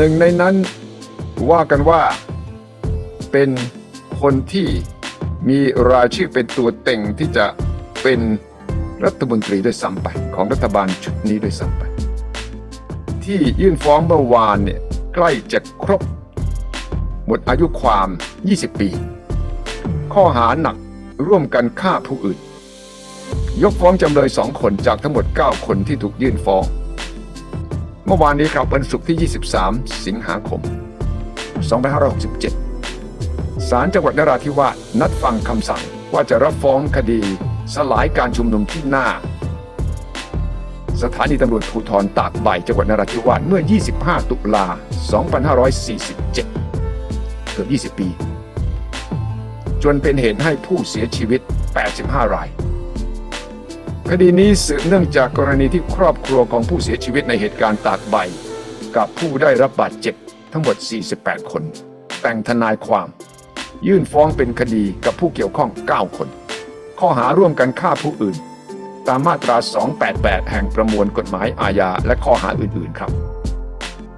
หนึ่งในนั้นว่ากันว่าเป็นคนที่มีรายชื่อเป็นตัวเต็งที่จะเป็นรัฐมนตรีด้วยซ้ำไปของรัฐบาลชุดนี้ด้วยซ้ำไป ที่ยื่นฟ้องเมื่อวานเนี่ยใกล้จะครบ หมดอายุความ 20 ปี ข้อหาหนักร่วมกันฆ่าผู้อื่น ยกฟ้องจำเลยสองคนจากทั้งหมด 9 คนที่ถูกยื่นฟ้อง เมื่อวานนี้ครับวันศุกร์ที่ 23 สิงหาคม 2567 ศาลจังหวัดนราธิวาสนัดฟังคำสั่งว่าจะรับฟ้องคดี สลายการชุมนุมที่หน้า สถานีตำรวจภูธรตากใบจังหวัดนราธิวาสเมื่อ 25 ตุลา 2547 เกือบ 20 ปี จนเป็นเหตุให้ผู้เสียชีวิต 85 ราย คดีนี้สืบเนื่องจากกรณีที่ครอบครัวของผู้เสียชีวิตในเหตุการณ์ตากใบ กับผู้ได้รับบาดเจ็บทั้งหมด 48 คน แต่งทนายความ ยื่นฟ้องเป็นคดีกับผู้เกี่ยวข้อง 9 คน ข้อหาร่วมกันฆ่าผู้อื่น ตามมาตรา 288 แห่งประมวลกฎหมายอาญาและข้อหาอื่นๆครับ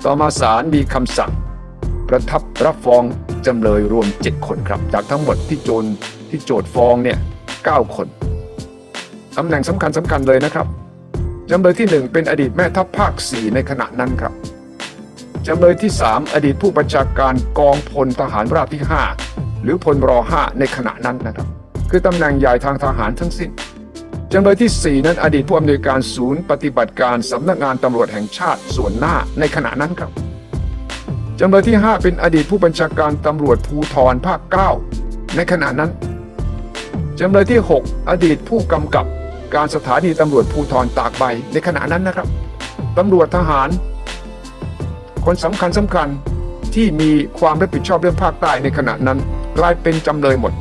ต่อมาศาลมีคำสั่ง ประทับรับฟ้องจำเลยรวม 7 คนครับ จากทั้งหมดที่โจนที่โจทฟ้องเนี่ย 9 คน ตำแหน่งสำคัญสำคัญเลยนะครับจำเลยที่ 1 เป็นอดีตแม่ทัพภาค 4 ในขณะนั้นครับจำเลยที่ 3 อดีตผู้บัญชาการกองพลทหารราบที่ 5 หรือพลรอ5ในขณะนั้นนะครับ คือตำแหน่งใหญ่ทางทหารทั้งสิ้นจำเลยที่ 4 นั้นอดีตผู้อำนวยการศูนย์ปฏิบัติการสำนักงานตำรวจแห่งชาติส่วนหน้าในขณะนั้นครับจำเลยที่ 5 เป็นอดีตผู้บัญชาการตำรวจภูธรภาค 9 ในขณะนั้นจำเลยที่ 6 อดีตผู้กำกับ การสถานีตำรวจภูธรตากใบในขณะนั้นนะครับตำรวจทหาร คนสำคัญสำคัญที่มีความรับผิดชอบเรื่องภาคใต้ในขณะนั้นกลายเป็นจำเลยหมด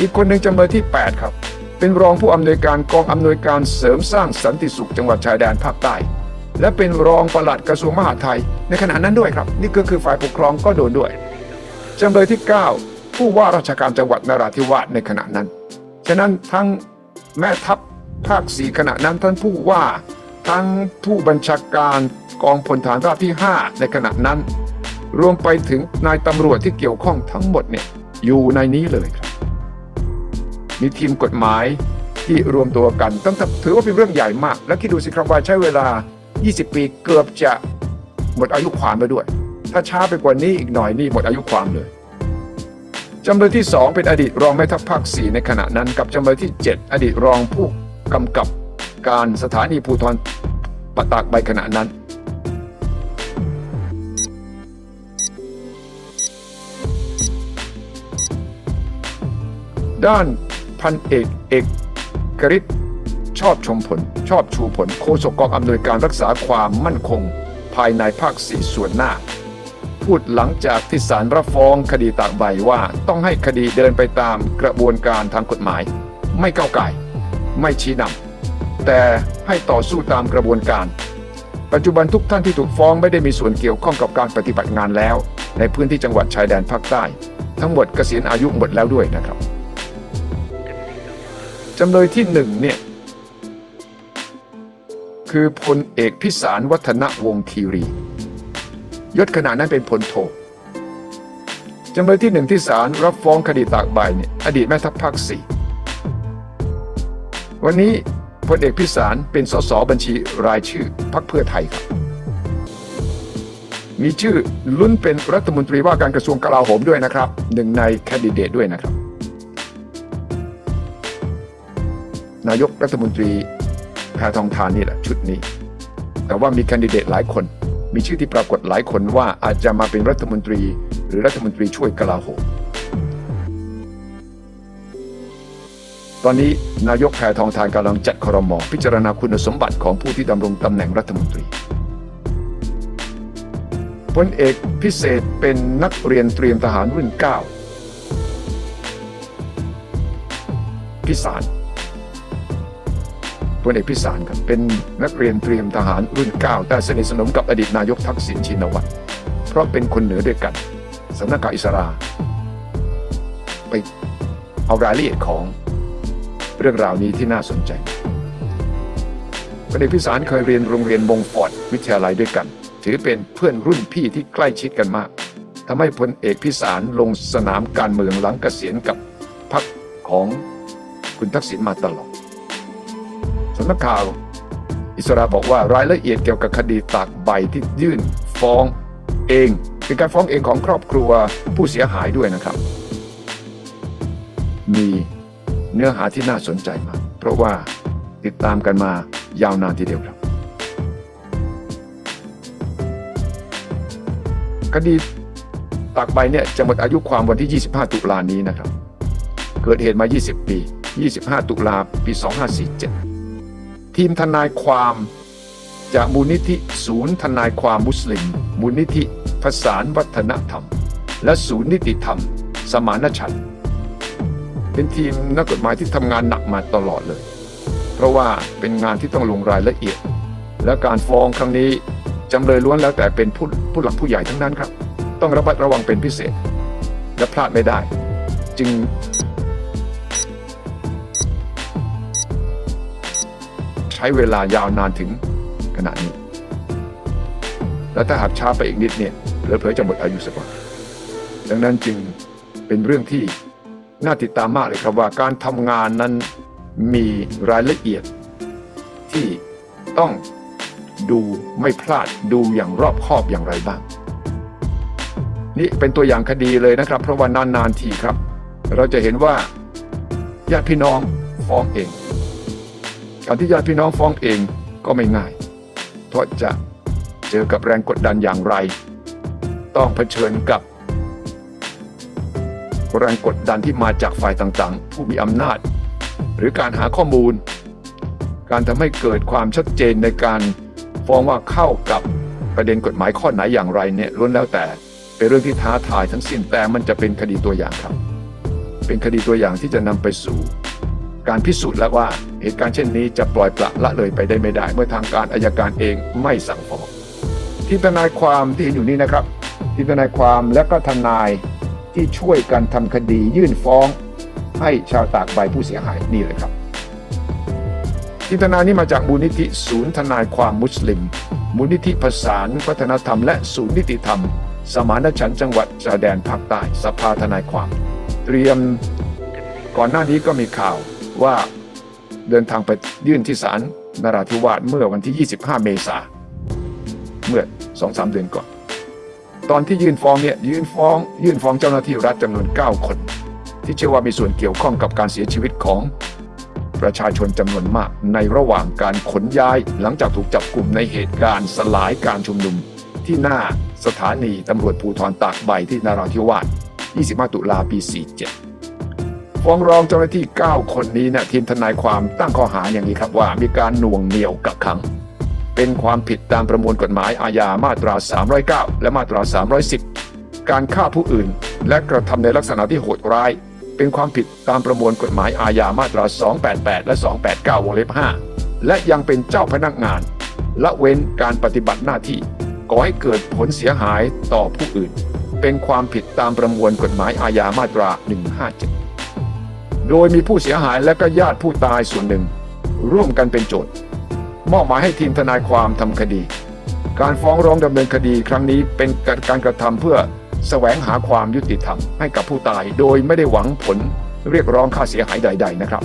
อีกคนหนึ่งจำเลยที่ 8 ครับ เป็นรองผู้อำนวยการกองอำนวยการเสริมสร้างสันติสุขจังหวัดชายแดนภาคใต้ และเป็นรองปลัดกระทรวงมหาดไทย ในขณะนั้นด้วยครับ นี่ก็คือฝ่ายปกครองก็โดนด้วยจำเลยที่ 9 ผู้ว่าราชการจังหวัดนราธิวาสในขณะนั้น ฉะนั้นทั้งแม่ทัพ ภาคสี่ขณะนั้นท่านผู้ว่า ทั้งผู้บัญชาการกองพลฐานราบที่ 5 ในขณะนั้น รวมไปถึงนายตำรวจที่เกี่ยวข้องทั้งหมดเนี่ยอยู่ในนี้เลยครับ มีทีมกฎหมายที่รวมตัวกันต้องถือว่าเป็นเรื่องใหญ่มาก และคิดดูสิครับว่าใช้เวลา 20 ปีเกือบจะหมดอายุความไปด้วย ถ้าช้าไปกว่านี้อีกหน่อยนี่หมดอายุความเลยจำเลยที่ 2 เป็นอดีตรองแม่ทัพภาค 4 ในขณะนั้นกับจำเลยที่ 7 อดีตรองผู้ กำกับการสถานีภูธรปะตากใบขณะนั้น ด้านพันเอกเอกกริชชอบชมผล ชอบชูผลโฆษกกองอำนวยการรักษาความมั่นคง ภายในภาคสี่ส่วนหน้า พูดหลังจากที่ศาลรับฟ้องคดีตากใบว่าต้องให้คดีเดินไปตามกระบวนการทางกฎหมาย ไม่ก้าวไก่ ไม่ชี้นำแต่ให้ต่อสู้ตามกระบวนการ ปัจจุบันทุกท่านที่ถูกฟ้องไม่ได้มีส่วนเกี่ยวข้องกับการปฏิบัติงานแล้ว ในพื้นที่จังหวัดชายแดนภาคใต้ ทั้งหมดเกษียณอายุหมดแล้วด้วยนะครับจำเลยที่หนึ่งเนี่ยคือพลเอกพิสารวัฒนวงคีรียศขณะนั้นเป็นพลโทจำเลยที่หนึ่งที่ศาลรับฟ้องคดีตากใบเนี่ยอดีตแม่ทัพภาคสี่ วันนี้พลเอกพิสารเป็นสสบัญชีรายชื่อพรรคเพื่อไทยครับ มีชื่อลุ้นเป็นรัฐมนตรีว่าการกระทรวงกลาโหมด้วยนะครับ หนึ่งในแคนดิเดตด้วยนะครับ นายกรัฐมนตรีแพทองทานนี่แหละชุดนี้ แต่ว่ามีแคนดิเดตหลายคน มีชื่อที่ปรากฏหลายคนว่าอาจจะมาเป็นรัฐมนตรี หรือรัฐมนตรีช่วยกลาโหม ตอนนี้นายกแพทองทานกำลังจัดครมพิจารณาคุณสมบัติของผู้ที่ดำรงตำแหน่งรัฐมนตรีพลเอกพิเศษเป็นนักเรียนเตรียมทหารรุ่น 9 พิสารพลเอกพิสารครับเป็นนักเรียนเตรียมทหารรุ่น 9 แต่สนิทสนมกับอดีตนายกทักษิณชินวัตรเพราะเป็นคนเหนือด้วยกันสำนักข่าวอิสราไปเอารายละเอียดของ รื่องราวนี้ที่น่าสนใจพลเอกพิสารเคยเรียนโรงเรียนมงฟอร์ดวิทยาลัยด้วยกัน ถือเป็นเพื่อนรุ่นพี่ที่ใกล้ชิดกันมากทำให้พลเอกพิสารลงสนามการเมืองหลังเกษียณกับพรรคของคุณทักษิณมาตลอดสำนักข่าว อิสราบอกว่ารายละเอียดเกี่ยวกับคดีตากใบที่ยื่นฟ้องเองเป็นการฟ้องเองของครอบครัวผู้เสียหายด้วยนะครับ มี เนื้อหาที่น่าสนใจมาก เพราะว่าติดตามกันมายาวนานทีเดียวครับ คดีตากใบเนี่ยจะหมดอายุความวันที่ 25 ตุลานี้นะครับ เกิดเหตุมา 20 ปี 25 ตุลาปี 2547 ทีมทนายความจากมูลนิธิศูนย์ทนายความมุสลิม มูลนิธิผสานวัฒนธรรม และศูนย์นิติธรรม สมานฉันท์ เป็นทีมนักกฎหมายที่ทำงานหนักมาตลอดเลย เพราะว่าเป็นงานที่ต้องลงรายละเอียด และการฟ้องครั้งนี้จำเลยล้วนแล้วแต่เป็นผู้ผู้หลักผู้ใหญ่ทั้งนั้นครับ ต้องระมัดระวังเป็นพิเศษ และพลาดไม่ได้ จึงใช้เวลายาวนานถึงขณะนี้ และถ้าหากช้าไปอีกนิดเนี่ยเผลอๆจะหมดอายุสักวันดังนั้นจึงเป็นเรื่องที่ น่าติดตามมากเลยครับว่าการทำงานนั้นมีรายละเอียดที่ต้องดูไม่พลาดดูอย่างรอบคอบอย่างไรบ้าง นี่เป็นตัวอย่างคดีเลยนะครับ เพราะว่านานๆทีครับ เราจะเห็นว่าญาติพี่น้องฟ้องเองการที่ญาติพี่น้องฟ้องเองก็ไม่ง่าย เพราะจะเจอกับแรงกดดันอย่างไร ต้องเผชิญกับ แรงกดดันที่มาจากฝ่ายต่างๆ ผู้มีอำนาจ หรือการหาข้อมูล การทำให้เกิดความชัดเจนในการฟ้องว่าเข้ากับประเด็นกฎหมายข้อไหนอย่างไรเนี่ยล้วนแล้วแต่ เป็นเรื่องที่ท้าทายทั้งสิ้นแต่มันจะเป็นคดีตัวอย่างครับ เป็นคดีตัวอย่างที่จะนำไปสู่ การพิสูจน์แล้วว่าเหตุการณ์เช่นนี้จะปล่อยปละละเลยไปได้ไม่ได้ เมื่อทางการอายการเองไม่สั่งฟ้องทีมทนายความที่เห็นอยู่นี้นะครับ ทีมทนายความและก็ทนาย ที่ช่วยกันทำคดียื่นฟ้องให้ชาวตากใบผู้เสียหายนี่เลยครับทีมทนานี้มาจากมูลนิธิศูนย์ทนายความมุสลิม มูลนิธิผสานวัฒนธรรมและศูนย์นิติธรรม สมานฉันท์จังหวัดชายแดนภาคใต้สภาทนายความ เตรียมก่อนหน้านี้ก็มีข่าวว่าเดินทางไปยื่นที่ศาลนราธิวาสเมื่อวันที่ 25 เมษาเมื่อ 2-3 เดือนก่อน ตอนที่ยื่นฟ้องเนี่ยยื่นฟ้อง ยื่นฟ้องเจ้าหน้าที่รัฐจำนวน 9 คน ที่เชื่อว่ามีส่วนเกี่ยวข้องกับการเสียชีวิตของประชาชนจำนวนมากในระหว่างการขนย้ายหลังจากถูกจับกลุ่มในเหตุการณ์สลายการชุมนุม ที่หน้าสถานีตำรวจภูธรตากใบที่นราธิวาส 25 ตุลาปี 47 ฟ้องร้องเจ้าหน้าที่ 9 คนนี้เนี่ยทีมทนายความตั้งข้อหาอย่างนี้ครับว่ามีการหน่วงเหนี่ยวกักขัง เป็นความผิดตามประมวลกฎหมายอาญามาตรา 309 และมาตรา 310 การฆ่าผู้อื่น และกระทำในลักษณะที่โหดร้าย เป็นความผิดตามประมวลกฎหมายอาญามาตรา 288 และ 289 วงเล็บ 5 และยังเป็นเจ้าพนักงาน ละเว้นการปฏิบัติหน้าที่ก่อให้เกิดผลเสียหายต่อผู้อื่น เป็นความผิดตามประมวลกฎหมายอาญามาตรา 157 โดยมีผู้เสียหายและก็ญาติผู้ตายส่วนหนึ่ง ร่วมกันเป็นโจทย์ มอบหมายให้ทีมทนายความทำคดี การฟ้องร้องดำเนินคดีครั้งนี้เป็นการกระทำเพื่อแสวงหาความยุติธรรมให้กับผู้ตาย โดยไม่ได้หวังผลเรียกร้องค่าเสียหายใด ๆ นะครับ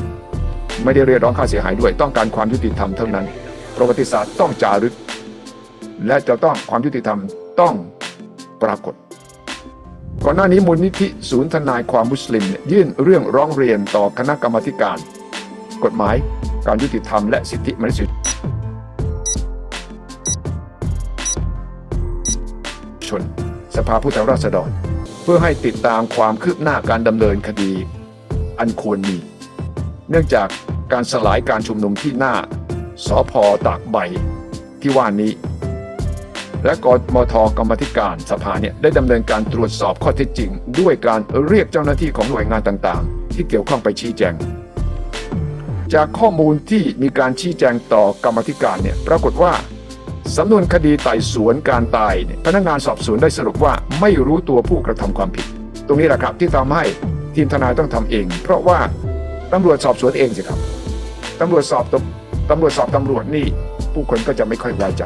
ไม่ได้เรียกร้องค่าเสียหายด้วยต้องการความยุติธรรมเท่านั้น ประวัติศาสตร์ต้องจารึก และจะต้องความยุติธรรมต้องปรากฏ ก่อนหน้านี้มูลนิธิศูนย์ทนายความมุสลิมเนี่ยยื่นเรื่องร้องเรียนต่อคณะกรรมการ กฎหมาย การยุติธรรมและสิทธิมนุษยชน สภาผู้แทนราษฎร เพื่อให้ติดตามความคืบหน้าการดำเนินคดี อันควรมี เนื่องจากการสลายการชุมนุมที่หน้าสอพอตากใบที่ว่านี้ และกมทกรรมธิการสภาเนี่ยได้ดำเนินการตรวจสอบข้อเท็จจริง ด้วยการเรียกเจ้าหน้าที่ของหน่วยงานต่างๆ ที่เกี่ยวข้องไปชี้แจงจากข้อมูลที่มีการชี้แจงต่อกรรมธิการเนี่ยปรากฏว่า สำนวนคดีไต่สวนการตายเนี่ยพนักงานสอบสวนได้สรุปว่าไม่รู้ตัวผู้กระทำความผิด ตรงนี้แหละครับที่ทำให้ทีมทนายต้องทำเอง เพราะว่าตำรวจสอบสวนเองสิครับตำรวจสอบตำตำรวจสอบตำรวจนี่ผู้คนก็จะไม่ค่อยไว้ใจ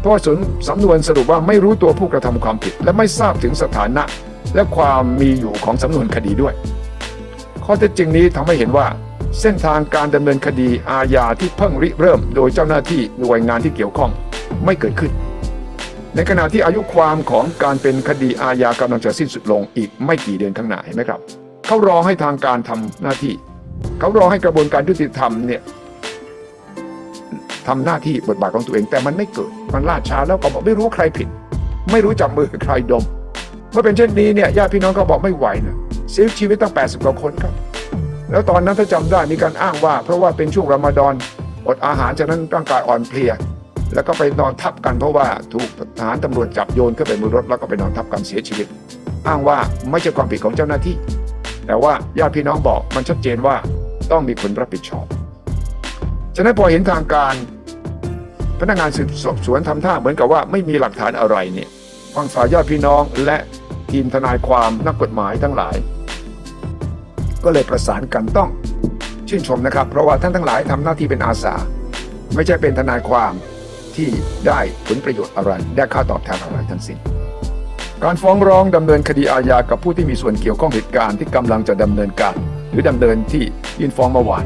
เพราะว่าสนสำนวนสรุปว่าไม่รู้ตัวผู้กระทำความผิด และไม่ทราบถึงสถานะ และความมีอยู่ของสำนวนคดีด้วย ข้อเท็จจริงนี้ทำให้เห็นว่าเส้นทางการดำเนินคดีอาญาที่เพิ่งริเริ่ม โดยเจ้าหน้าที่หน่วยงานที่เกี่ยวข้อง ไม่เกิดขึ้น ในขณะที่อายุความของการเป็นคดีอาญากำลังจะสิ้นสุดลงอีกไม่กี่เดือนข้างหน้าเห็นไหมครับเขารอให้ทางการทำหน้าที่เขารอให้กระบวนการยุติธรรมเนี่ยทำหน้าที่บทบาทของตัวเองแต่มันไม่เกิดมันล่าช้าแล้วก็บอกไม่รู้ใครผิด ไม่รู้จับมือใครดม เมื่อเป็นเช่นนี้เนี่ยญาติพี่น้องก็บอกไม่ไหวนะเสียชีวิตตั้ง 80กว่าคนครับ แล้วตอนนั้นถ้าจำได้มีการอ้างว่า เพราะว่าเป็นช่วงรอมฎอนอดอาหารฉะนั้นร่างกายอ่อนเพลีย แล้วก็ไปนอนทับกันเพราะว่าถูกทหารตำรวจจับโยนขึ้นไปบนรถแล้วก็ไปนอนทับกันเสียชีวิต อ้างว่าไม่ใช่ความผิดของเจ้าหน้าที่ แต่ว่าญาติพี่น้องบอกมันชัดเจนว่าต้องมีคนรับผิดชอบ ฉะนั้นพอเห็นทางการ พนักงานสืบสวนทำท่าเหมือนกับว่าไม่มีหลักฐานอะไรเนี่ยฟังฝ่ายญาติพี่น้องและทีมทนายความนักกฎหมายทั้งหลาย ก็เลยประสานกันต้องชื่นชมนะครับ เพราะว่าท่านทั้งหลายทำหน้าที่เป็นอาสา ไม่ใช่เป็นทนายความ ที่ได้ผลประโยชน์อะไร ได้ค่าตอบแทนอะไรทั้งสิ้น การฟ้องร้องดำเนินคดีอาญากับผู้ที่มีส่วนเกี่ยวข้องเหตุการณ์ที่กำลังจะดำเนินการ หรือดำเนินที่ยื่นฟ้องเมื่อวาน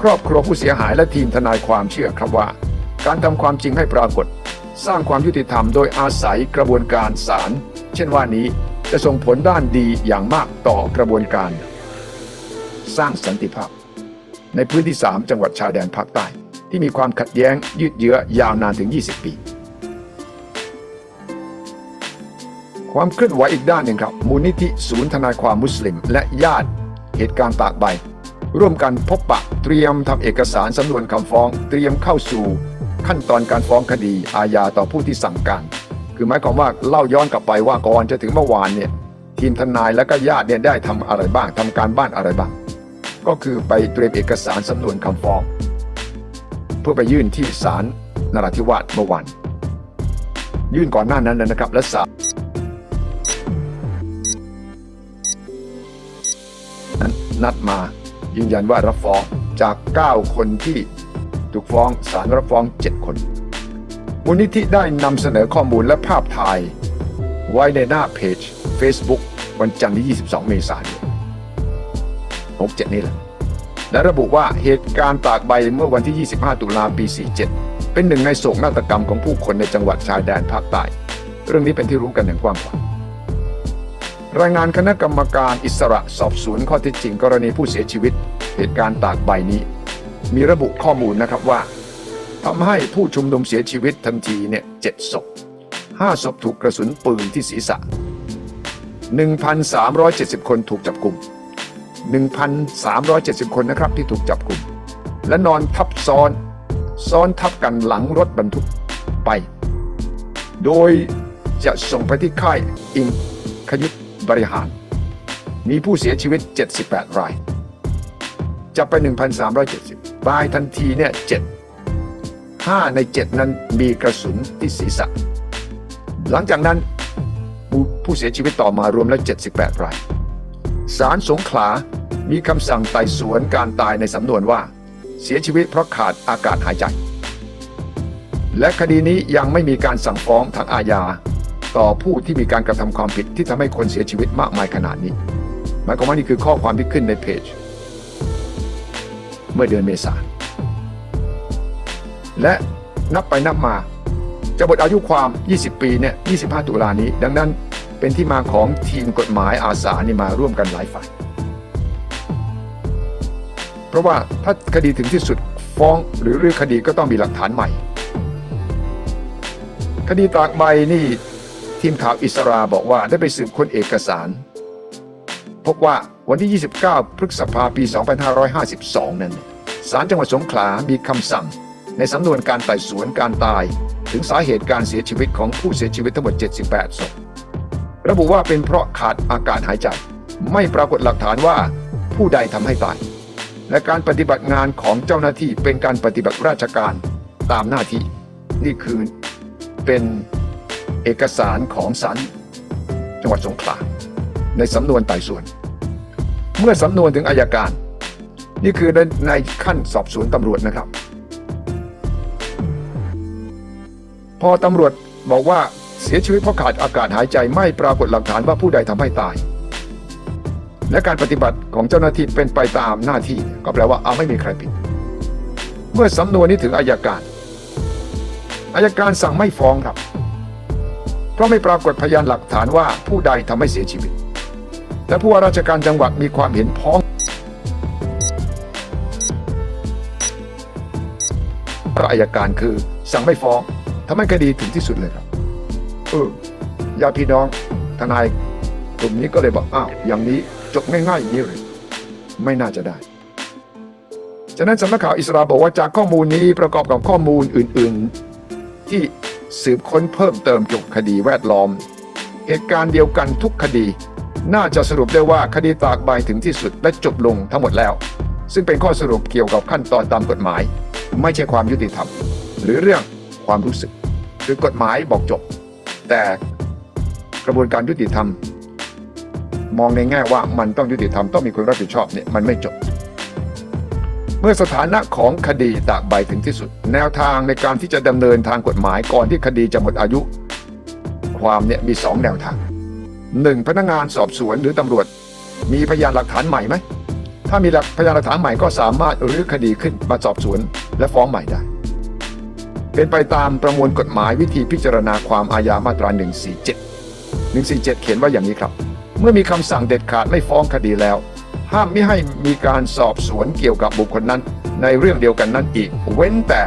ครอบครัวผู้เสียหายและทีมทนายความเชื่อครับว่า การทำความจริงให้ปรากฏ สร้างความยุติธรรมโดยอาศัยกระบวนการศาลเช่นว่านี้จะส่งผลด้านดีอย่างมากต่อกระบวนการ สร้างสันติภาพ ในพื้นที่ 3 จังหวัดชายแดนภาคใต้ ที่มีความขัดแย้งยืดเยื้อยาวนานถึง 20 ปี ความเคลื่อนไหวอีกด้านหนึ่งครับ มูลนิธิศูนย์ทนายความมุสลิม และญาติ เหตุการณ์ตากใบ ร่วมกันพบปะเตรียมทำเอกสารสำนวนคำฟ้อง เตรียมเข้าสู่ ขั้นตอนการฟ้องคดีอาญาต่อผู้ที่สั่งการ คือหมายความว่าเล่าย้อนกลับไปว่าก่อนจะถึงเมื่อวานเนี่ยทีมทนายและก็ญาติเนี่ยได้ทำอะไรบ้างทำการบ้านอะไรบ้าง ก็คือไปเตรียมเอกสารสำนวนคำฟ้อง เพื่อไปยื่นที่ศาลนราธิวาสเมื่อวานยื่นก่อนหน้านั้นนะครับ และศาลนั้นนัดมายืนยันว่ารับฟ้องจาก 9 คนที่ถูกฟ้องศาลรับฟ้อง 7 คนมูลนิธิได้นำเสนอข้อมูลและภาพถ่ายไว้ในหน้าเพจ Facebook วันจันทร์ที่ 22 เมษายน67 นี่แหละ และระบุว่าเหตุการณ์ตากใบเมื่อวันที่ 25 ตุลาปี 47 เป็นหนึ่งในโศกนาฏกรรมของผู้คนในจังหวัดชายแดนภาคใต้ เรื่องนี้เป็นที่รู้กันอย่างกว้างขวางรายงานคณะกรรมการอิสระสอบสวนข้อเท็จจริงกรณีผู้เสียชีวิต เหตุการณ์ตากใบนี้ มีระบุข้อมูลนะครับว่าทำให้ผู้ชุมนุมเสียชีวิตทันทีเนี่ยเจ็ดศพห้าศพถูกกระสุนปืนที่ศีรษะ 1,370 คนถูกจับกลุ่ม 1,370 คนนะครับที่ถูกจับกลุ่ม และนอนทับซ้อน ซ้อนทับกันหลังรถบรรทุกไป โดยจะส่งไปที่ค่ายอิงคยุทธบริหาร มีผู้เสียชีวิต 78 ราย จะไป 1,370 รายทันทีเนี่ย7 5 ใน 7 นั้นมีกระสุนที่ศีรษะ หลังจากนั้นผู้เสียชีวิตต่อมารวมแล้ว 78 ราย ศาลสงขลา มีคำสั่งไต่สวนการตายในสำนวนว่า เสียชีวิตเพราะขาดอากาศหายใจ และคดีนี้ยังไม่มีการสั่งฟ้องทางอาญา ต่อผู้ที่มีการกระทำความผิดที่ทำให้คนเสียชีวิตมากมายขนาดนี้หมายความว่านี่คือข้อความที่ขึ้นในเพจ เมื่อเดือนเมษายนและนับไปนับมาจะหมดอายุความ 20 ปีเนี่ย 25 ตุลานี้ ดังนั้น เป็นที่มาของทีมกฎหมายอาสานี่มาร่วมกันหลายฝ่ายเพราะว่าถ้าคดีถึงที่สุดฟ้องหรือรื้อคดีก็ต้องมีหลักฐานใหม่ คดีตากใบนี่ทีมข่าวอิสราบอกว่าได้ไปสืบค้นเอกสาร พบว่าวันที่ 29 พฤษภาปี 2552 นั้นศาลจังหวัดสงขลามีคำสั่ง ในสำนวนการไต่สวนการตาย ถึงสาเหตุการเสียชีวิตของผู้เสียชีวิตทั้งหมด 78ศพ ระบุว่าเป็นเพราะขาดอากาศหายใจ ไม่ปรากฏหลักฐานว่าผู้ใดทำให้ตาย และการปฏิบัติงานของเจ้าหน้าที่เป็นการปฏิบัติราชการตามหน้าที่ นี่คือเป็นเอกสารของศาลจังหวัดสงขลาในสำนวนไต่สวน เมื่อสำนวนถึงอายการ นี่คือในในขั้นสอบสวนตำรวจนะครับ พอตำรวจบอกว่า เสียชีวิตเพราะขาดอากาศหายใจไม่ปรากฏหลักฐานว่าผู้ใดทำให้ตาย และการปฏิบัติของเจ้าหน้าที่เป็นไปตามหน้าที่ ก็แปลว่าเอาไม่มีใครผิด เมื่อสำนวนนี้ถึงอายการอายการสั่งไม่ฟ้องครับ เพราะไม่ปรากฏพยานหลักฐานว่าผู้ใดทำให้เสียชีวิต และผู้ว่าราชการจังหวัดมีความเห็นพ้องพระอายการคือสั่งไม่ฟ้องทำให้คดีถึงที่สุดเลยครับ เออญาติพี่น้องทนายกลุ่มนี้ก็เลยบอกอ้าวอย่างนี้จบง่ายๆอย่างนี้เลยไม่น่าจะได้ ฉะนั้นสำนักข่าวอิสราบอกว่าจากข้อมูลนี้ประกอบกับข้อมูลอื่นๆ ที่สืบค้นเพิ่มเติมเกี่ยวกับคดีแวดล้อม เหตุการณ์เดียวกันทุกคดี น่าจะสรุปได้ว่าคดีตากใบถึงที่สุดและจบลงทั้งหมดแล้ว ซึ่งเป็นข้อสรุปเกี่ยวกับขั้นตอนตามกฎหมาย ไม่ใช่ความยุติธรรม หรือเรื่องความรู้สึก คือกฎหมายบอกจบ แต่กระบวนการยุติธรรม มองในแง่ว่ามันต้องยุติธรรมต้องมีคนรับผิดชอบเนี่ยมันไม่จบ เมื่อสถานะของคดีตากใบถึงที่สุด แนวทางในการที่จะดำเนินทางกฎหมายก่อนที่คดีจะหมดอายุ ความเนี่ยมีสองแนวทางหนึ่งพนักงานสอบสวนหรือตำรวจ มีพยานหลักฐานใหม่ไหมถ้ามีหลักพยานหลักฐานใหม่ก็สามารถรื้อคดีขึ้นมาสอบสวนและฟ้องใหม่ได้ เป็นไปตามประมวลกฎหมายวิธีพิจารณาความอาญามาตรา 147 147 เขียนว่าอย่างนี้ครับ เมื่อมีคำสั่งเด็ดขาดไม่ฟ้องคดีแล้ว ห้ามไม่ให้มีการสอบสวนเกี่ยวกับบุคคลนั้น ในเรื่องเดียวกันนั้นอีก เว้นแต่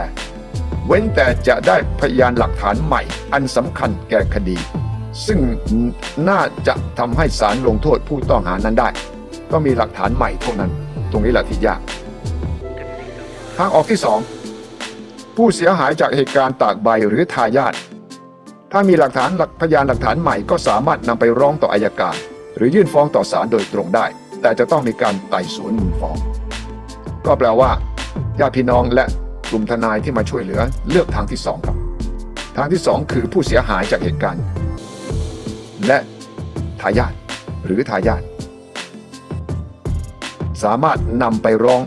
เว้นแต่จะได้พยานหลักฐานใหม่ อันสำคัญแก่คดี ซึ่งน่าจะทำให้ศาลลงโทษผู้ต้องหานั้นได้ต้องมีหลักฐานใหม่เท่านั้น ตรงนี้แหละที่ยากทางออกที่สอง ผู้เสียหายจากเหตุการณ์ตากใบหรือทายาทถ้ามีหลักฐานหลักพยานหลักฐานใหม่ก็สามารถนำไปร้องต่ออายการ หรือยื่นฟ้องต่อศาลโดยตรงได้ แต่จะต้องมีการไต่สวนมูลฟ้อง ก็แปลว่าญาติพี่น้องและกลุ่มทนายที่มาช่วยเหลือเลือกทางที่สองครับ ทางที่สองคือผู้เสียหายจากเหตุการณ์ และทายาทหรือทายาทสามารถนำไปร้อง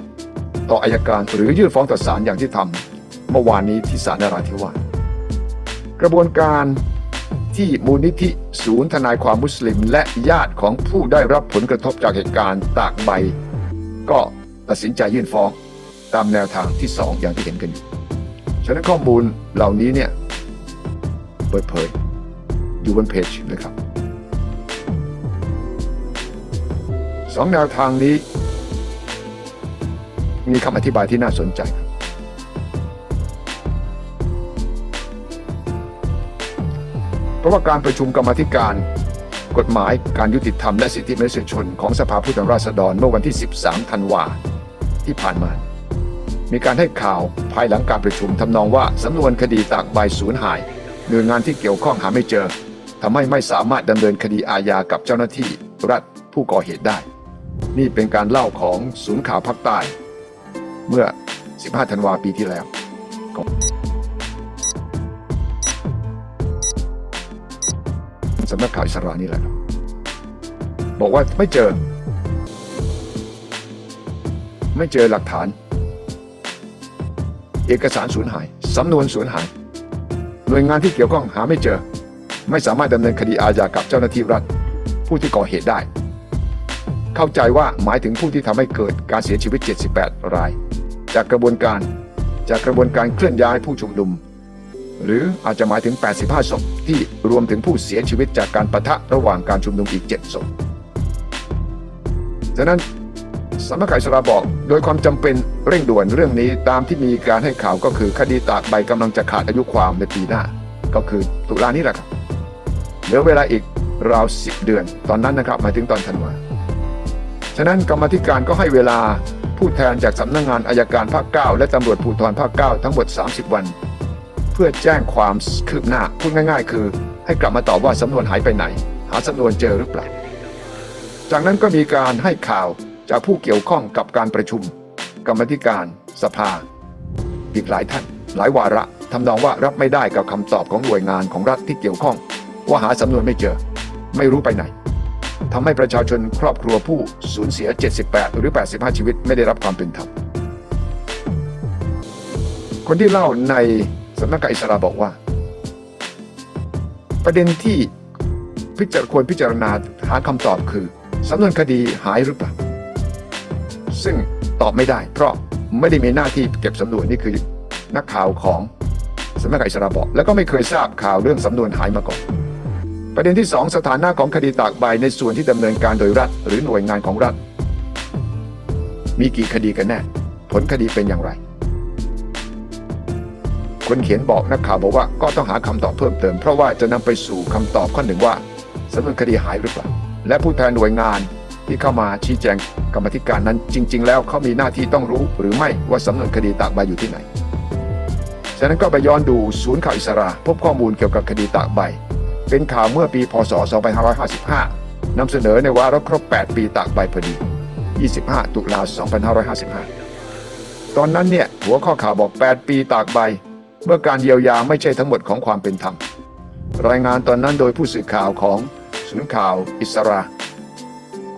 ต่ออายการหรือยื่นฟ้องต่อศาลอย่างที่ทำ เมื่อวานนี้ที่ศาลนราธิวาสกระบวนการที่มูลนิธิศูนย์ทนายความมุสลิม และญาติของผู้ได้รับผลกระทบจากเหตุการณ์ตากใบ ก็ตัดสินใจยื่นฟ้องตามแนวทางที่สองอย่างที่เห็นกันอยู่ฉะนั้นข้อมูลเหล่านี้เนี่ยเปิดเผย อยู่บนเพจเลยครับสองแนวทางนี้ มีคำอธิบายที่น่าสนใจครับ เพราะว่าการประชุมกรรมธิการ กฎหมายการยุติธรรมและสิทธิมนุษยชนของสภาผู้แทนราษฎรเมื่อวันที่ 13 ธันวาที่ผ่านมา มีการให้ข่าวภายหลังการประชุมทำนองว่าสำนวนคดีตากใบสูญหายหน่วยงานที่เกี่ยวข้องหาไม่เจอทำให้ไม่สามารถดำเนินคดีอาญากับเจ้าหน้าที่รัฐผู้ก่อเหตุได้ นี่เป็นการเล่าของศูนย์ข่าวภาคใต้ เมื่อ 15 ธันวาปีที่แล้ว สำนักข่าวอิสรานี่แหละครับบอกว่าไม่เจอ ไม่เจอหลักฐาน เอกสารสูญหายสำนวนสูญหาย หน่วยงานที่เกี่ยวข้องหาไม่เจอ ไม่สามารถดำเนินคดีอาญากับเจ้าหน้าที่รัฐ ผู้ที่ก่อเหตุได้ เข้าใจว่าหมายถึงผู้ที่ทำให้เกิดการเสียชีวิต 78 ราย จากกระบวนการจากกระบวนการเคลื่อนย้ายผู้ชุมนุม หรืออาจจะหมายถึง 85 ศพ ที่รวมถึงผู้เสียชีวิตจากการปะทะระหว่างการชุมนุมอีก 7 ศพ ฉะนั้นสำนักข่าวสราบอกโดยความจำเป็นเร่งด่วนเรื่องนี้ตามที่มีการให้ข่าวก็คือคดีตากใบกำลังจะขาดอายุความในปีหน้า ก็คือตุลานี้แหละครับเหลือเวลาอีกราว10เดือน ตอนนั้นนะครับหมายถึงตอนธันวาฉะนั้นกรรมธิการก็ให้เวลาผู้แทนจากสำนักงงานอายการภาค 9 และตำรวจภูธรภาค 9 ทั้งหมด 30 วัน พื่อแจ้งความคืบหน้าพูดง่าย ๆ คือ ให้กลับมาตอบว่าสำนวนหายไปไหน หาสำนวนเจอหรือเปล่าจากนั้นก็มีการให้ข่าวจากผู้เกี่ยวข้องกับการประชุม กรรมธิการ สภา อีกหลายท่าน หลายวาระทำนองว่ารับไม่ได้กับคำตอบของหน่วยงานของรัฐที่เกี่ยวข้อง ว่าหาสำนวนไม่เจอ ไม่รู้ไปไหนทำให้ประชาชนครอบครัวผู้สูญเสีย 78 หรือ 85 ชีวิตไม่ได้รับความเป็นธรรมคนที่เล่าใน สำนักข่าวอิสราบอกว่า ประเด็นที่พิจารควรพิจารณาหาคำตอบคือสำนวนคดีหายหรือเปล่า ซึ่งตอบไม่ได้ เพราะไม่ได้มีหน้าที่เก็บสำนวนนี่คือนักข่าวของสำนักงานอิสระบอกแล้วก็ไม่เคยทราบข่าวเรื่องสำนวนหายมาก่อน ประเด็นที่สองสถานะของคดีตากใบในส่วนที่ดำเนินการโดยรัฐ หรือหน่วยงานของรัฐ มีกี่คดีกันแน่ ผลคดีเป็นอย่างไร คนเขียนบอกนักข่าวบอกว่าก็ต้องหาคำตอบเพิ่มเติม เพราะว่าจะนำไปสู่คำตอบข้อหนึ่งว่าสำนวนคดีหายหรือเปล่าและผู้แทนหน่วยงานที่เข้ามาชี้แจงกรรมธิการนั้น จริง ๆ แล้วเขามีหน้าที่ต้องรู้หรือไม่ว่าสำนวนคดีตากใบอยู่ที่ไหนฉะนั้นก็ไปย้อนดูศูนย์ข่าวอิสระ พบข้อมูลเกี่ยวกับคดีตากใบ เป็นข่าวเมื่อปีพศ 2555นำเสนอในวาระครบ 8 ปีตากใบพอดี 25 ตุลา 2555 ตอนนั้นเนี่ยหัวข้อข่าวบอก 8 ปีตากใบ เมื่อการเยียวยาไม่ใช่ทั้งหมดของความเป็นธรรม รายงานตอนนั้นโดยผู้สื่อข่าวของศูนย์ข่าวอิสรา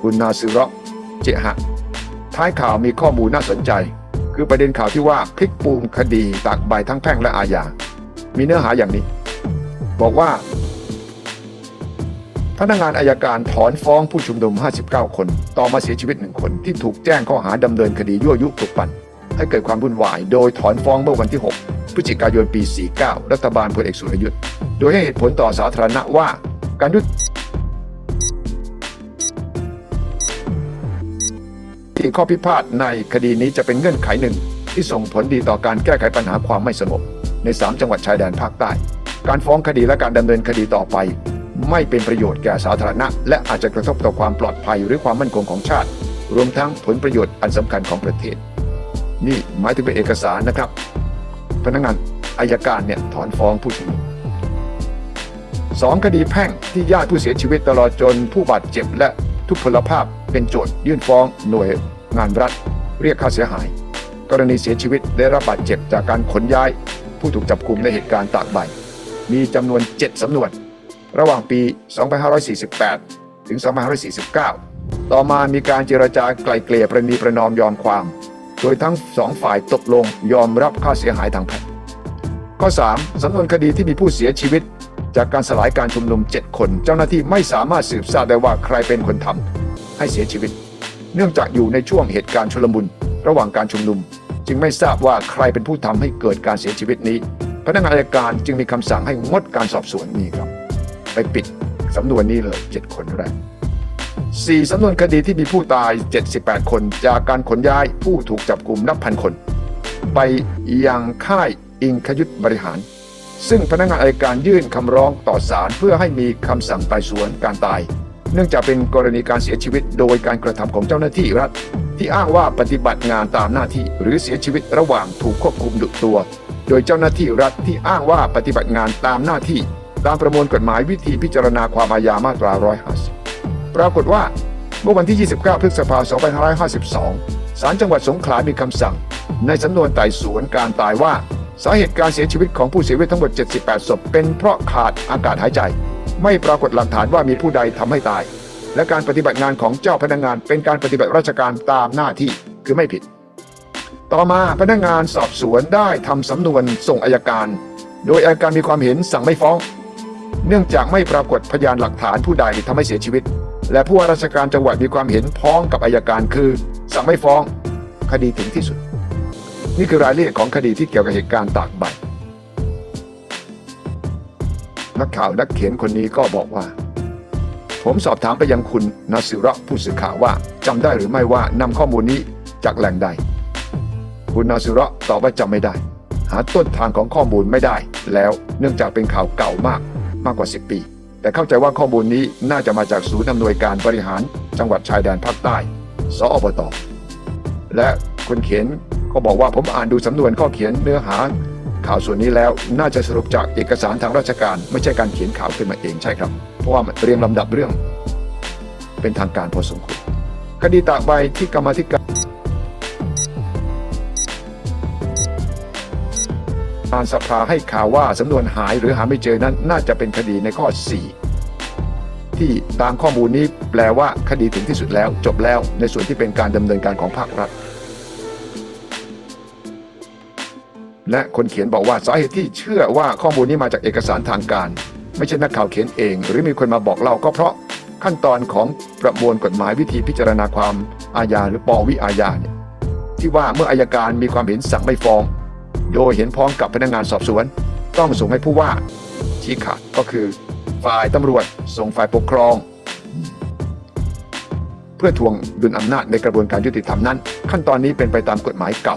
คุณนาซิราะห์เจฮะ ท้ายข่าวมีข้อมูลน่าสนใจ คือประเด็นข่าวที่ว่าพลิกปูมคดีตากใบทั้งแพ่งและอาญา มีเนื้อหาอย่างนี้ บอกว่า พนักงานอายการถอนฟ้องผู้ชุมนุม 59 คน ต่อมาเสียชีวิตหนึ่งคนที่ถูกแจ้งข้อหาดำเนินคดียั่วยุปลุกปั่นให้เกิดความวุ่นวาย โดยถอนฟ้องเมื่อวันที่ 6 พฤศจิกายนปี 49 รัฐบาลพลเอกสุรยุทธ์ โดยให้เหตุผลต่อสาธารณะว่าการยุติข้อพิพาทในคดีนี้จะเป็นเงื่อนไขหนึ่ง ที่ส่งผลดีต่อการแก้ไขปัญหาความไม่สงบใน 3 จังหวัดชายแดนภาคใต้ การฟ้องคดีและการดำเนินคดีต่อไป ไม่เป็นประโยชน์แก่สาธารณะ และอาจจะกระทบต่อความปลอดภัยหรือความมั่นคงของชาติ รวมทั้งผลประโยชน์อันสำคัญของประเทศ นี่หมายถึงเป็นเอกสารนะครับ พนักงานอายการเนี่ยถอนฟ้องผู้ชุมนุมสองคดีแพ่งที่ญาติผู้เสียชีวิตตลอดจนผู้บาดเจ็บและทุกพลภาพเป็นโจทยื่นฟ้องหน่วยงานรัฐ เรียกค่าเสียหาย กรณีเสียชีวิตได้รับบาดเจ็บจากการขนย้าย ผู้ถูกจับกลุ่มในเหตุการณ์ตากใบ มีจำนวน 7สำนวน ระหว่างปี 2548 ถึง 2549 ต่อมามีการเจรจาไกล่เกลี่ยประนีประนอมยอมความ โดยทั้งสองฝ่ายตกลงยอมรับค่าเสียหายทางแพ่งข้อ 3. สำนวนคดีที่มีผู้เสียชีวิต จากการสลายการชุมนุม 7 คน เจ้าหน้าที่ไม่สามารถสืบทราบได้ว่าใครเป็นคนทำให้เสียชีวิต เนื่องจากอยู่ในช่วงเหตุการณ์ชุลมุนระหว่างการชุมนุม จึงไม่ทราบว่าใครเป็นผู้ทำให้เกิดการเสียชีวิตนี้ พนักงานอัยการจึงมีคำสั่งให้งดการสอบสวนนี้ครับ ไปปิดสำนวนนี้เลย 7 คนแรก 4. สำนวนคดีที่มีผู้ตาย 78 คน จากการขนย้ายผู้ถูกจับกลุ่มนับพันคน ไปยังค่ายอิงคยุทธบริหาร ซึ่งพนักงานอัยการยื่นคำร้องต่อศาลเพื่อให้มีคำสั่งไต่สวนการตาย เนื่องจากเป็นกรณีการเสียชีวิตโดยการกระทำของเจ้าหน้าที่รัฐ ที่อ้างว่าปฏิบัติงานตามหน้าที่หรือเสียชีวิตระหว่างถูกควบคุมดุตัว โดยเจ้าหน้าที่รัฐที่อ้างว่าปฏิบัติงานตามหน้าที่ ตามประมวลกฎหมายวิธีพิจารณาความอาญามาตรา150 ปรากฏว่าเมื่อวันที่ 29 พฤษภาคม 2552 ศาลจังหวัดสงขลามีคำสั่ง ในสำนวนไต่สวนการตายว่า สาเหตุการเสียชีวิตของผู้เสียชีวิตทั้งหมด 78 ศพ เป็นเพราะขาดอากาศหายใจ ไม่ปรากฏหลักฐานว่ามีผู้ใดทำให้ตาย และการปฏิบัติงานของเจ้าพนักงาน เป็นการปฏิบัติราชการตามหน้าที่คือไม่ผิด ต่อมาพนักงานสอบสวนได้ทำสำนวนส่งอายการ โดยอายการมีความเห็นสั่งไม่ฟ้อง เนื่องจากไม่ปรากฏพยานหลักฐานผู้ใดทำให้เสียชีวิต และผู้ว่าราชการจังหวัดมีความเห็นพ้องกับอายการคือ สั่งไม่ฟ้องคดีถึงที่สุด นี่คือรายละเอียดของคดีที่เกี่ยวกับเหตุการณ์ตากใบนักข่าวนักเขียนคนนี้ก็บอกว่า ผมสอบถามไปยังคุณนาซิระผู้สื่อข่าวว่าจำได้หรือไม่ว่านำข้อมูลนี้จากแหล่งใด คุณนาซิระตอบว่าจำไม่ได้ หาต้นทางของข้อมูลไม่ได้ แล้วเนื่องจากเป็นข่าวเก่ามากมากกว่า 10 ปี แต่เข้าใจว่าข้อมูลนี้น่าจะมาจากศูนย์อำนวยการบริหารจังหวัดชายแดนภาคใต้ สอบต และคนเขียนก็บอกว่าผมอ่านดูสำนวนข้อเขียนเนื้อหาข่าวส่วนนี้แล้วน่าจะสรุปจากเอกสารทางราชการ ไม่ใช่การเขียนข่าวขึ้นมาเองใช่ครับ เพราะว่ามันเรียงลำดับเรื่อง เป็นทางการพอสมควรคดีตากใบที่กรรมธิการ การสภาให้ข่าวว่าสำนวนหายหรือหาไม่เจอนั้นน่าจะเป็นคดีในข้อ 4 ที่ตามข้อมูลนี้แปลว่าคดีถึงที่สุดแล้ว จบแล้วในส่วนที่เป็นการดำเนินการของภาครัฐ และคนเขียนบอกว่าสาเหตุที่เชื่อว่าข้อมูลนี้มาจากเอกสารทางการ ไม่ใช่นักข่าวเขียนเอง หรือมีคนมาบอกเล่าก็เพราะขั้นตอนของประมวลกฎหมายวิธีพิจารณาความอาญาหรือปวิอาญาเนี่ยที่ว่าเมื่ออายการมีความเห็นสั่งไม่ฟ้อง โดยเห็นพ้องกับพนักงานสอบสวน ต้องส่งให้ผู้ว่าชี้ขาดก็คือ ฝ่ายตำรวจส่งฝ่ายปกครอง เพื่อทวงดุลอำนาจในกระบวนการยุติธรรมนั้น ขั้นตอนนี้เป็นไปตามกฎหมายเก่า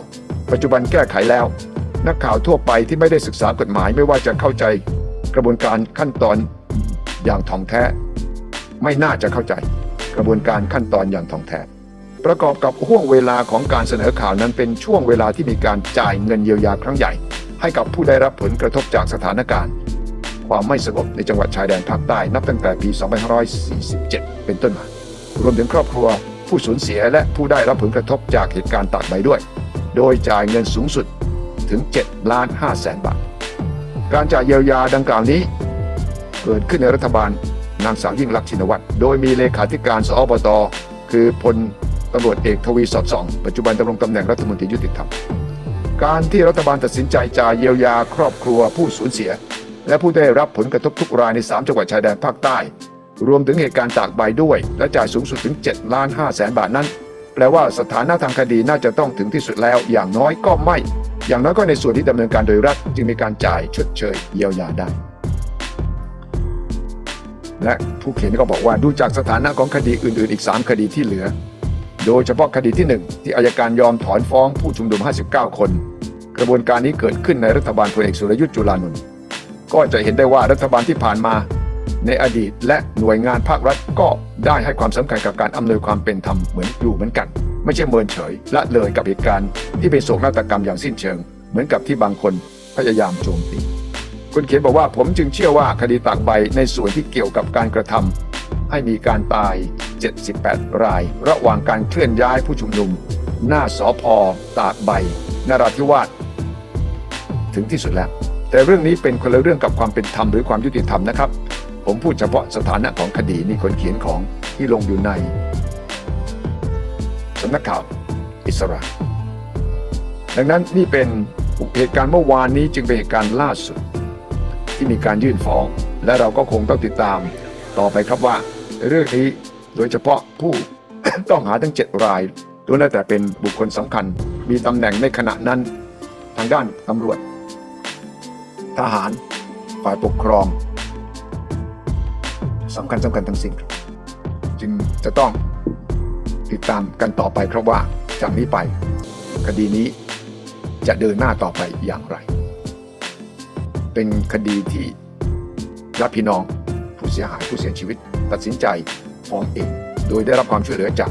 ปัจจุบันแก้ไขแล้ว นักข่าวทั่วไปที่ไม่ได้ศึกษากฎหมายไม่ว่าจะเข้าใจกระบวนการขั้นตอนอย่างถ่องแท้ ไม่น่าจะเข้าใจกระบวนการขั้นตอนอย่างถ่องแท้ ประกอบกับห่วงเวลาของการเสนอข่าวนั้นเป็นช่วงเวลาที่มีการจ่ายเงินเยียวยาครั้งใหญ่ ให้กับผู้ได้รับผลกระทบจากสถานการณ์ ความไม่สงบในจังหวัดชายแดนภาคใต้นับตั้งแต่ปี 2547 เป็นต้นมา รวมถึงครอบครัวผู้สูญเสียและผู้ได้รับผลกระทบจากเหตุการณ์ตากใบด้วย โดยจ่ายเงินสูงสุดถึง7ล้าน5แสนบาท การจ่ายเยียวยาดังกล่าวนี้ เกิดขึ้นในรัฐบาลนางสาวยิ่งลักษณ์ชินวัตร โดยมีเลขาธิการสอบต คือพล ตำรวจเอกทวีสอดส่อง ปัจจุบันดำรงตำแหน่งรัฐมนตรียุติธรรม การที่รัฐบาลตัดสินใจจ่ายเยียวยาครอบครัวผู้สูญเสีย และผู้ได้รับผลกระทบทุกรายใน 3 จังหวัดชายแดนภาคใต้ รวมถึงเหตุการณ์ตากใบด้วย และจ่ายสูงสุดถึง7ล้าน5แสนบาทนั้น แปลว่าสถานะทางคดีน่าจะต้องถึงที่สุดแล้ว อย่างน้อยก็ไม่ อย่างน้อยก็ในส่วนที่ดำเนินการโดยรัฐจึงมีการจ่ายชดเชยเยียวยาได้และผู้เขียนก็บอกว่าดูจากสถานะของคดีอื่น ๆ อีก 3 คดีที่เหลือ โดยเฉพาะคดีที่ 1 ที่อายการยอมถอนฟ้องผู้ชุมนุม 59 คน กระบวนการนี้เกิดขึ้นในรัฐบาลพลเอกสุรยุทธ์จุลานนท์ก็จะเห็นได้ว่ารัฐบาลที่ผ่านมา ในอดีตและหน่วยงานภาครัฐก็ได้ให้ความสำคัญกับการอำนวยความเป็นธรรมเหมือนอยู่เหมือนกัน ไม่ใช่เมินเฉยละเลยกับเหตุการณ์ที่เป็นโศกนาฏกรรมอย่างสิ้นเชิง เหมือนกับที่บางคนพยายามโจมตีคนเขียนบอกว่าผมจึงเชื่อว่าคดีตากใบในส่วนที่เกี่ยวกับการกระทำ ให้มีการตาย 78 ราย ระหว่างการเคลื่อนย้ายผู้ชุมนุม หน้าสอพอตากใบนราธิวาสถึงที่สุดแล้ว แต่เรื่องนี้เป็นคนละเรื่องกับความเป็นธรรมหรือความยุติธรรมนะครับ ผมพูดเฉพาะสถานะของคดีนี่คนเขียนของที่ลงอยู่ในสำนักข่าวอิสระดังนั้นนี่เป็นเหตุการณ์เมื่อวานนี้จึงเป็นเหตุการณ์ล่าสุด ที่มีการยื่นฟ้อง และเราก็คงต้องติดตามต่อไปครับว่า เรื่องนี้โดยเฉพาะผู้ ต้องหาทั้ง 7 รายล้วนแล้วแต่เป็นบุคคลสำคัญ มีตำแหน่งในขณะนั้น ทางด้านตำรวจ ทหารฝ่ายปกครองสำคัญสำคัญทั้งสิ้นครับจึงจะต้องติดตามกันต่อไปครับว่าจากนี้ไป คดีนี้จะเดินหน้าต่อไปอย่างไร เป็นคดีที่ญาติพี่น้องผู้เสียหายผู้เสียชีวิต ตัดสินใจฟ้องเอง โดยได้รับความช่วยเหลือจาก